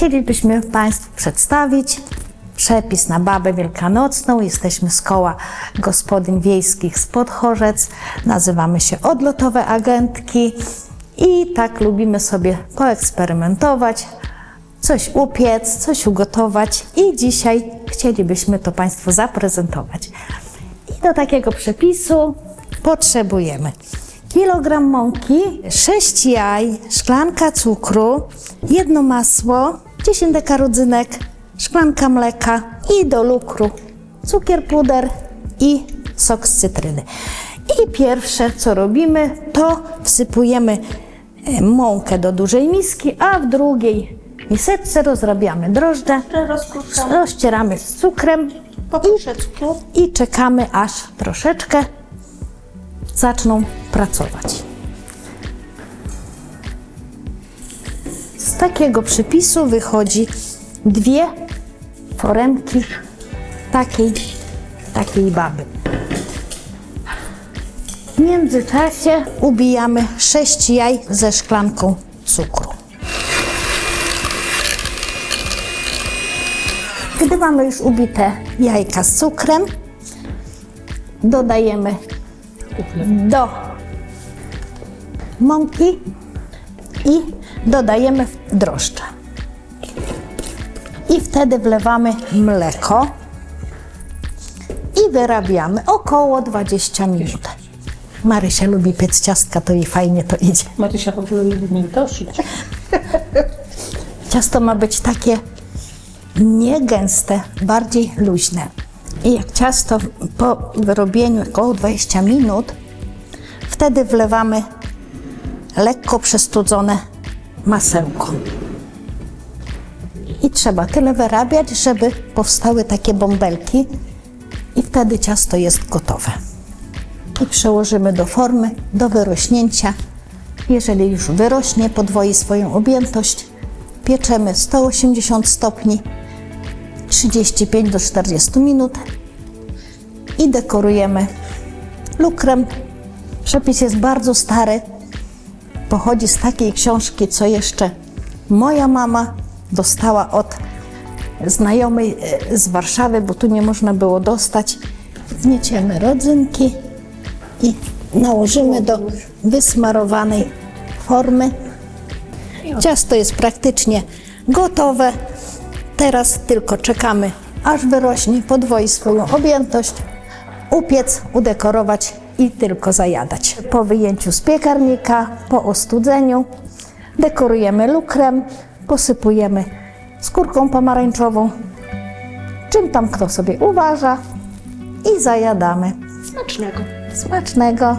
chcielibyśmy Państwu przedstawić przepis na babę wielkanocną. Jesteśmy z koła gospodyń wiejskich z Podchorzec. Nazywamy się Odlotowe Agentki i tak lubimy sobie poeksperymentować, coś upiec, coś ugotować i dzisiaj chcielibyśmy to Państwu zaprezentować. I do takiego przepisu potrzebujemy kilogram mąki, 6 jaj, szklanka cukru, jedno masło, 10 deka rodzynek, szklanka mleka i do lukru cukier puder i sok z cytryny. I pierwsze co robimy, to wsypujemy e, mąkę do dużej miski, a w drugiej miseczce rozrabiamy drożdże, rozcieramy z cukrem po troszeczku. i czekamy aż troszeczkę zaczną pracować. Takiego przypisu wychodzi dwie foremki takiej, takiej baby. W międzyczasie ubijamy 6 jaj ze szklanką cukru. Gdy mamy już ubite jajka z cukrem, dodajemy do mąki i dodajemy drożdże. I wtedy wlewamy mleko i wyrabiamy około 20 minut. Marysia lubi piec ciastka, to jej fajnie to idzie. Marysia w ogóle lubi mnie dosić. Ciasto ma być takie nie gęste, bardziej luźne. I jak ciasto po wyrobieniu około 20 minut, wtedy wlewamy lekko przestudzone masełko. I trzeba tyle wyrabiać, żeby powstały takie bąbelki i wtedy ciasto jest gotowe. I przełożymy do formy, do wyrośnięcia. Jeżeli już wyrośnie, podwoi swoją objętość, pieczemy 180 stopni 35 do 40 minut i dekorujemy lukrem. Przepis jest bardzo stary. Pochodzi z takiej książki, co jeszcze moja mama dostała od znajomej e, z Warszawy, bo tu nie można było dostać. Wnieciemy rodzynki i nałożymy do wysmarowanej formy. Ciasto jest praktycznie gotowe. Teraz tylko czekamy, aż wyrośnie, podwoi swoją objętość, upiec, udekorować i tylko zajadać. Po wyjęciu z piekarnika, po ostudzeniu, dekorujemy lukrem, posypujemy skórką pomarańczową, czym tam kto sobie uważa i zajadamy. Smacznego. Smacznego!